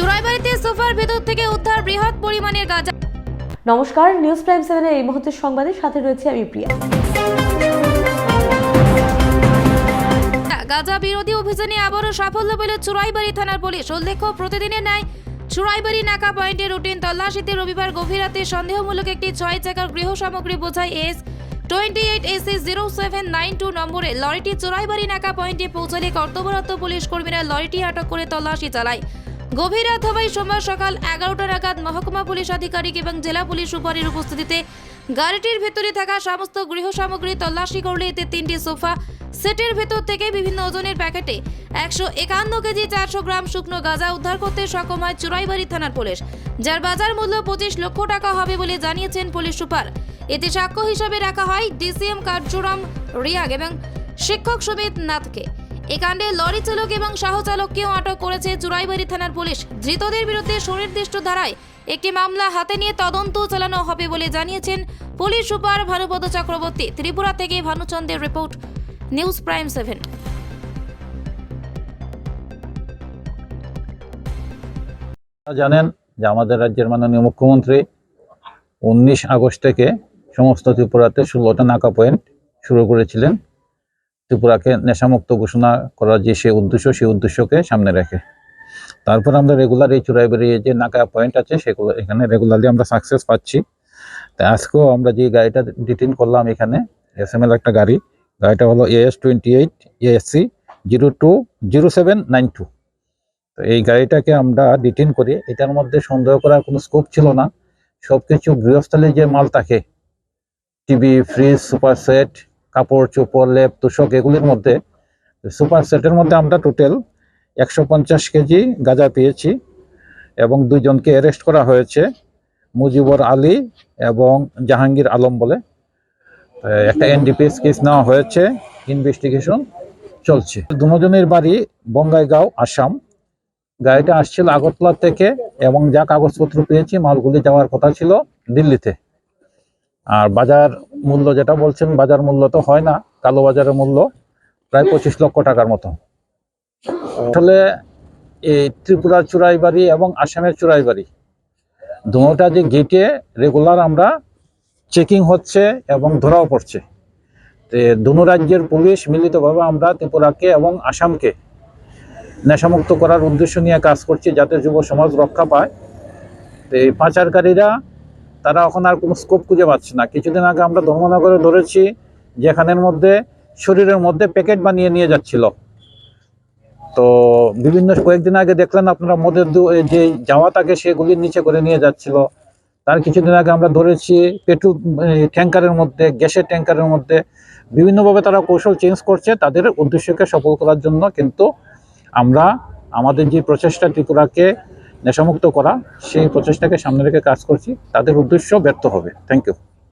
চুরাইবাড়িতে সোফার ভেতর থেকে উদ্ধার বৃহৎ পরিমাণের গাঁজা। নমস্কার নিউজ প্রাইম সেভেনের এই মুহূর্তের সংবাদের সাথে রয়েছে আমি প্রিয়া। গাঁজা বিরোধী অভিযানে আবারও সাফল্য পেল চুরাইবাড়ি থানার পুলিশ। উল্লেখ্য প্রতিদিনের ন্যায় চুরাইবাড়ি নাকা পয়েন্টে রুটিন তল্লাশিতে রবিবার গভীর রাতে সন্দেহমূলক একটি ছয় চাকার গৃহ সামগ্রী বোঝাই S twenty eight AC zero seven nine two নম্বরে লরিটি চুরাইবাড়ি নাকা পয়েন্টে পৌঁছালে কর্তব্যরত পুলিশ কর্মীরা লরিটি আটক করে তল্লাশি চালায়। গভীর রাত হওয়ায় সোমবার সকাল এগারোটা নাগাদ মহকুমা পুলিশ আধিকারিক এবং জেলা পুলিশ সুপারের উপস্থিতিতে গাড়িটির ভেতরে থাকা সমস্ত গৃহ সামগ্রী তল্লাশি করলে এতে তিনটি সোফা, সেটের ভেতর থেকে বিভিন্ন ওজনের প্যাকেটে একশো একান্ন কেজি চারশো গ্রাম শুকনো গাঁজা উদ্ধার করতে সক্ষম হয় চুরাইবাড়ি থানার পুলিশ, যার বাজার মূল্য পঁচিশ লক্ষ টাকা হবে বলে জানিয়েছেন পুলিশ সুপার। এতে সাক্ষ্য হিসাবে রাখা হয় ডিসিএম কার্যুরাম রিয়াগ এবং শিক্ষক সুমিত নাথকে। এ কাণ্ডে লরি চালক এবং সহচালককেও আটক করেছে চুরাইবাড়ি থানার পুলিশ। ধৃতদের বিরুদ্ধে সুনির্দিষ্ট ধারায় একটি মামলা হাতে নিয়ে তদন্ত চালানো হবে বলে জানিয়েছেন পুলিশ সুপার ভানুপদ চক্রবর্তী, ত্রিপুরা থেকে ভানুচন্দ্রের রিপোর্ট, নিউজ প্রাইম সেভেন। জানেন যে আমাদের রাজ্যের মাননীয় মুখ্যমন্ত্রী উনিশ আগস্ট থেকে সমস্ত ত্রিপুরাতে ষোলোটা নাকা পয়েন্ট শুরু করেছিলেন। ত্রিপুরাকে নেশামুক্ত ঘোষণা করার যে সে উদ্দেশ্য সেই উদ্দেশ্যকে সামনে রেখে। তারপর আমরা রেগুলার এই চূড়াই বেরিয়ে যে নাকা পয়েন্ট আছে, সেগুলো এখানে রেগুলারলি আমরা সাকসেস পাচ্ছি। তা আজকেও আমরা যে গাড়িটা ডিটেন করলাম এখানে এস এম এল একটা গাড়ি, গাড়িটা হলো AS twenty eight ASC zero two zero seven nine two তো এই গাড়িটাকে আমরা ডিটেন করি। এটার মধ্যে সন্দেহ করার কোনো স্কোপ ছিল না। সব কিছু গৃহস্থলে যে মাল থাকে টিভি ফ্রিজ সুপার সেট কাপড়, চোপড়, লেপ, তোষক এগুলির মধ্যে সুপার সেটের মধ্যে আমরা টোটাল একশো পঞ্চাশ কেজি গাঁজা পেয়েছি এবং দুইজনকে অ্যারেস্ট করা হয়েছে মুজিবর আলী এবং জাহাঙ্গীর আলম বলে। একটা এনডিপিএস কেস নেওয়া হয়েছে ইনভেস্টিগেশন চলছে। দুজনের বাড়ি বঙ্গাইগাঁও, আসাম। গাড়িটা আসছিল আগরতলা থেকে এবং যা কাগজপত্র পেয়েছি, মালগুলি যাওয়ার কথা ছিল দিল্লিতে। আর বাজার মূল্য যেটা বলছেন, বাজার মূল্য তো হয় না, কালো বাজারের মূল্য প্রায় পঁচিশ লক্ষ টাকার মতো। আসলে এই ত্রিপুরার চুরাইবাড়ি এবং আসামের চুরাইবাড়ি দুটা যে গেটে রেগুলার আমরা চেকিং হচ্ছে এবং ধরাও পড়ছে। দুনো রাজ্যের পুলিশ মিলিতভাবে আমরা ত্রিপুরাকে এবং আসামকে নেশামুক্ত করার উদ্দেশ্য নিয়ে কাজ করছি যাতে যুব সমাজ রক্ষা পায়। এই পাচারকারীরা তারা এখন আর কোনো স্কোপ খুঁজে পাচ্ছে না। কিছুদিন আগে আমরা ধর্মনগরে ধরেছি, যেখানের মধ্যে, শরীরের মধ্যে প্যাকেট বানিয়ে নিয়ে যাচ্ছিল। তো বিভিন্ন কয়েকদিন আগে দেখলেন আপনারা মদের যে যাওয়া থাকে সেগুলির নিচে করে নিয়ে যাচ্ছিল। তার কিছুদিন আগে আমরা ধরেছি, পেট্রোল ট্যাঙ্কারের মধ্যে, গ্যাসের ট্যাঙ্কারের মধ্যে। বিভিন্নভাবে তারা কৌশল চেঞ্জ করছে, তাদের উদ্দেশ্যকে সফল করার জন্য কিন্তু আমরা আমাদের যে প্রচেষ্টা ত্রিপুরাকে নেশামুক্ত করা সেই প্রচেষ্টাকে সামনে রেখে কাজ করছি তাদের উদ্দেশ্য ব্যর্থ হবে। Thank you